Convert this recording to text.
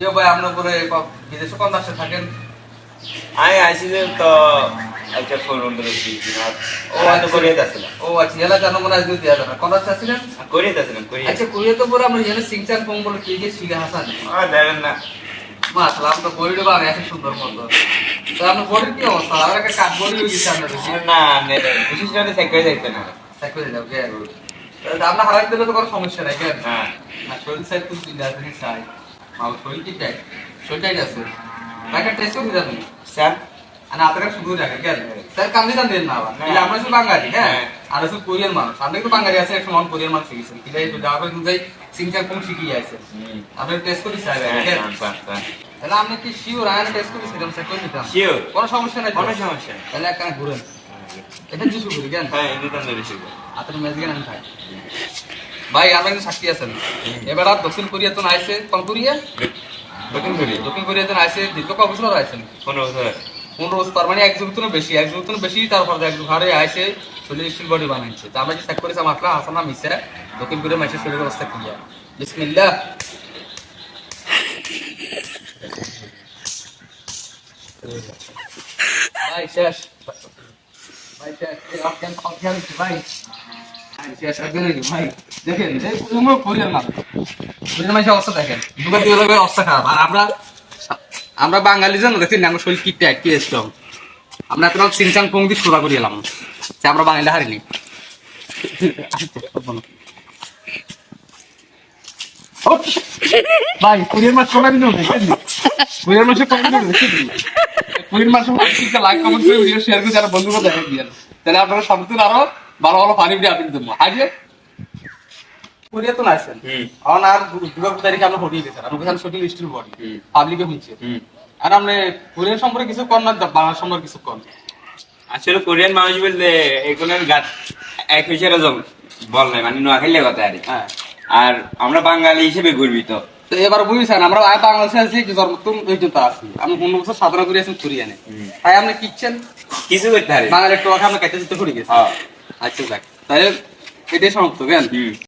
যে ভাই আপনার বিদেশে কোন দেশে থাকেন? আমি তো একটা ফোন ও ও আচ্ছা এলা জানো মনে দেওয়া যাবে কোন দেশে আছিলেন করিয়ে যাচ্ছিলাম করিয়ে আচ্ছা কুড়িয়ে পরে আমরা এখানে সিংচান কম বলে কি কি শিখে হাসান দেখেন না। মাশাআল্লাহ আমরা বড়ি বান এত সুন্দর তো আপনার বডির কি অবস্থা? আমরা একটা কাঠ বড়ি হয়ে গেছে আপনার না বিশেষ করে করে যাও কে আমরা হারাই দিলে তো কোনো সমস্যা নাই কেন হ্যাঁ। না শরীর সাইড তো চিন্তা আছে চাই। মাল শরীর কি চাই? শরীর আছে। তাকে টেস্ট করে যাবেন স্যার আর আপনারা শুধু রাখেন কেন স্যার কান্দি কান দেন না আবার। আমরা শুধু বাঙালি হ্যাঁ? হ্যাঁ। আর শুধু কোরিয়ান মানুষ আমরা কিন্তু বাঙালি আছে মানুষ কোরিয়ান মানুষ শিখেছেন। কি যাই যাওয়ার পরে কিন্তু সিংচার কোন শিখিয়ে আছে। আপনি টেস্ট করে চাই হ্যাঁ হ্যাঁ। তাহলে আপনি কি শিওর আয়ান টেস্ট করে সেরকম Sure? কোনো সমস্যা নাই কোনো সমস্যা তাহলে একখানে ঘুরেন। এটা জিসু ঘুরি কেন হ্যাঁ এমনি তো বেশি আপনার মেজিকেন আমি খাই। ভাই আমরা কিন্তু সাক্ষী আছেন। এবার আর দক্ষিণ কোরিয়া তো আইসে কোন কোরিয়া? দক্ষিণ কোরিয়া। দক্ষিণ কোরিয়া তো আইসে দীর্ঘ ক বছর আইসেন পনেরো বছর। পনেরো বছর তার মানে এক যুগ তো বেশি এক যুগ তো বেশি তারপর এক হারে আইসে শরীর স্টিল বডি বানাইছে তা আমরা যে চেক করেছি আমার হাসানা মিশে দক্ষিণ কোরিয়া মাইসে শরীর অবস্থা কি বিসমিল্লাহ। ভাই শেষ। দেখেন দেখেন আমরা বাঙালি জানো, দেখছি না শরীর কি ট্যাগ কি আমরা এত সিনচাং পঙ্ক্তি সোজা করে এলাম, যে আমরা বাঙালি হারিনি। ভাই, কোরিয়ার মাছ কোনা দিন কোরিয়ার মাসে কম দিন মাসে লাইক কমেন্ট করে ভিডিও শেয়ার করে যারা বন্ধুরা দেখে দিয়েন। তাহলে আপনারা আরও ভালো ভালো ফানি ভিডিও দেবো। আগে কোরিয়া তো নাইছেন হুম। আর দুর্গা তারিখে আমরা হটিয়ে দিয়েছেন আর ওখানে শুটিং স্টিল বডি পাবলিকে হচ্ছে আর আপনি কোরিয়ান সম্পর্কে কিছু কর না বাংলা সম্পর্কে কিছু কর আসলে কোরিয়ান মানুষ বলতে এগুলোর গাছ এক হিসেবে বল নাই মানে কথা আর হ্যাঁ। আর আমরা বাঙালি হিসেবে গর্বিত। তো এবার বুঝছেন আমরা আয় বাংলাদেশে আছি যে জন্মতুম ওই জন্য আছি। আমি পনেরো বছর সাধনা করে আছেন কোরিয়ানে হুম। তাই আপনি কিচ্ছেন? কিছু করতে পারি। বাঙালির টোয়াকে আমরা কেটে দিতে ঘুরে গেছি হ্যাঁ। আচ্ছা যাক। তাহলে এটাই সমাপ্ত হুম।